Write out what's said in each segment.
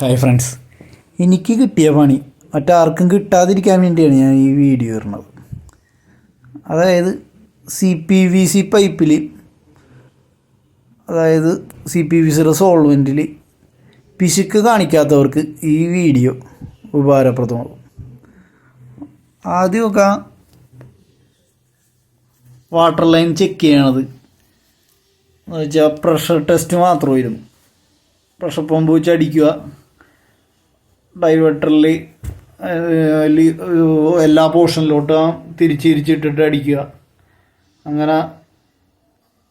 Hi friends എനിക്ക് കിട്ടിയ പണി മറ്റാർക്കും കിട്ടാതിരിക്കാൻ വേണ്ടിയാണ് ഞാൻ ഈ വീഡിയോ ഇടുന്നത്. അതായത് സി പി വി സി പൈപ്പിൽ അതായത് സി പി വി സിയുടെ സോൾവെന്റിൽ പിശുക്ക് കാണിക്കാത്തവർക്ക് ഈ വീഡിയോ ഉപകാരപ്രദമാകും. ആദ്യമൊക്കെ വാട്ടർ ലൈൻ ചെക്ക് ചെയ്യണത് എന്ന് വെച്ചാൽ പ്രഷർ ടെസ്റ്റ് മാത്രമായിരുന്നു. പ്രഷർ പമ്പ് വെച്ച് അടിക്കുക. ഡൈവേർട്ടറിൽ എല്ലാ പോർഷനിലോട്ടും തിരിച്ച് തിരിച്ചിട്ടിട്ട് അടിക്കുക. അങ്ങനെ അങ്ങനെ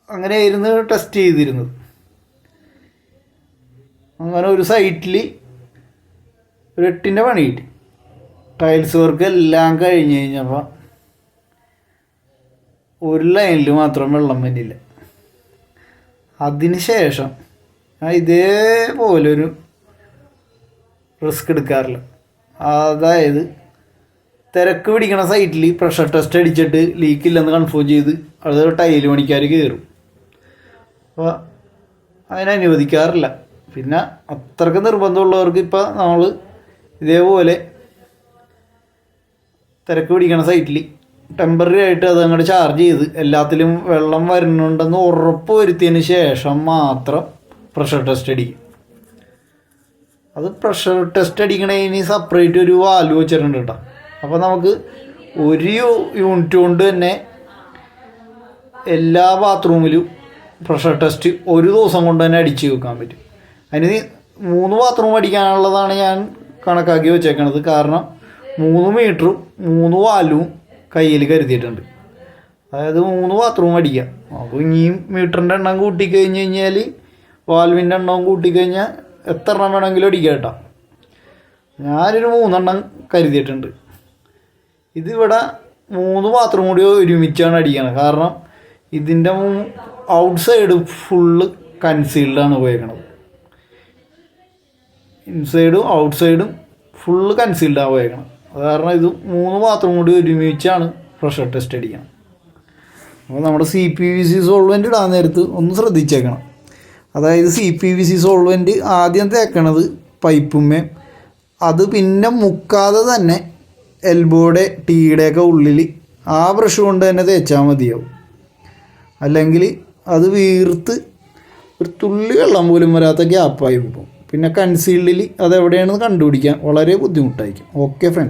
അങ്ങനെയായിരുന്നു ടെസ്റ്റ് ചെയ്തിരുന്നത്. അങ്ങനെ ഒരു സൈറ്റിൽ ഒരു എട്ടിന്റെ പണി കിട്ടി. ടൈൽസ് വർക്ക് എല്ലാം കഴിഞ്ഞ് കഴിഞ്ഞപ്പോൾ ഒരു ലൈനിൽ മാത്രം വെള്ളം വന്നില്ല. അതിന് ശേഷം ഇതേപോലൊരു റിസ്ക് എടുക്കാറില്ല. അതായത് തിരക്ക് പിടിക്കണ സൈറ്റിൽ പ്രഷർ ടെസ്റ്റ് അടിച്ചിട്ട് ലീക്ക് ഇല്ലെന്ന് കൺഫേം ചെയ്ത് അത് ടൈൽ പണിക്കാർ കയറും അപ്പോൾ അതിനെ അനുവദിക്കാറില്ല. പിന്നെ അത്രയ്ക്ക് നിർബന്ധമുള്ളവർക്ക് ഇപ്പോൾ നമ്മൾ ഇതേപോലെ തിരക്ക് പിടിക്കണ സൈറ്റിൽ ടെമ്പററി ആയിട്ട് അത് അങ്ങോട്ട് ചാർജ് ചെയ്ത് എല്ലാത്തിലും വെള്ളം വരുന്നുണ്ടെന്ന് ഉറപ്പ് വരുത്തിയതിന് ശേഷം മാത്രം പ്രഷർ ടെസ്റ്റ് അടിക്കും. അത് പ്രഷർ ടെസ്റ്റ് അടിക്കണതിന് സെപ്പറേറ്റ് ഒരു വാൽവ് വെച്ചിട്ടുണ്ട് കേട്ടോ. അപ്പോൾ നമുക്ക് ഒരു യൂണിറ്റ് കൊണ്ട് തന്നെ എല്ലാ ബാത്റൂമിലും പ്രഷർ ടെസ്റ്റ് ഒരു ദിവസം കൊണ്ട് തന്നെ അടിച്ച് വെക്കാൻ പറ്റും. അതിന് മൂന്ന് ബാത്റൂം അടിക്കാനുള്ളതാണ് ഞാൻ കണക്കാക്കി വെച്ചേക്കണത്. കാരണം മൂന്ന് മീറ്ററും മൂന്ന് വാൽവും കയ്യിൽ കരുതിയിട്ടുണ്ട്. അതായത് മൂന്ന് ബാത്റൂം അടിക്കാം. അപ്പോൾ ഇനിയും മീറ്ററിന്റെ എണ്ണം കൂട്ടിക്കഴിഞ്ഞ് കഴിഞ്ഞാൽ വാൽവിന്റെ എണ്ണവും കൂട്ടിക്കഴിഞ്ഞാൽ എത്ര എണ്ണം വേണമെങ്കിലും അടിക്കാം കേട്ടോ. ഞാനൊരു മൂന്നെണ്ണം കരുതിയിട്ടുണ്ട്. ഇതിവിടെ മൂന്ന് പാത്രം കൂടി ഒരുമിച്ചാണ് അടിക്കുന്നത് കാരണം ഇതിന്റെ ഔട്ട് സൈഡ് ഫുള്ള് കൺസീൽഡാണ് ഉപയോഗിക്കുന്നത് ഇൻസൈഡും ഔട്ട് സൈഡും ഫുള്ള് കൺസീൽഡാണ് ഉപയോഗിക്കണം അത് കാരണം ഇത് മൂന്ന് പാത്രം കൂടി ഒരുമിച്ചാണ് പ്രഷർ ടെസ്റ്റ് അടിക്കണം അപ്പോൾ നമ്മുടെ C P V C solvent ഇടാൻ നേരത്ത് ഒന്ന് ശ്രദ്ധിച്ചേക്കണം. അതായത് C P V C solvent ആദ്യം തേക്കണത് പൈപ്പുമ്മേ. അത് പിന്നെ മുക്കാതെ തന്നെ എൽബോയുടെ ടീയുടെയൊക്കെ ഉള്ളിൽ ആ ബ്രഷ് കൊണ്ട് തന്നെ തേച്ചാൽ മതിയാവും. അല്ലെങ്കിൽ അത് വീർത്ത് ഒരു തുള്ളി വെള്ളം പോലും വരാത്ത ഗ്യാപ്പായി പോകും. പിന്നെ കൺസീൽഡിൽ അതെവിടെയാണെന്ന് കണ്ടുപിടിക്കാൻ വളരെ ബുദ്ധിമുട്ടായിരിക്കും. Okay friends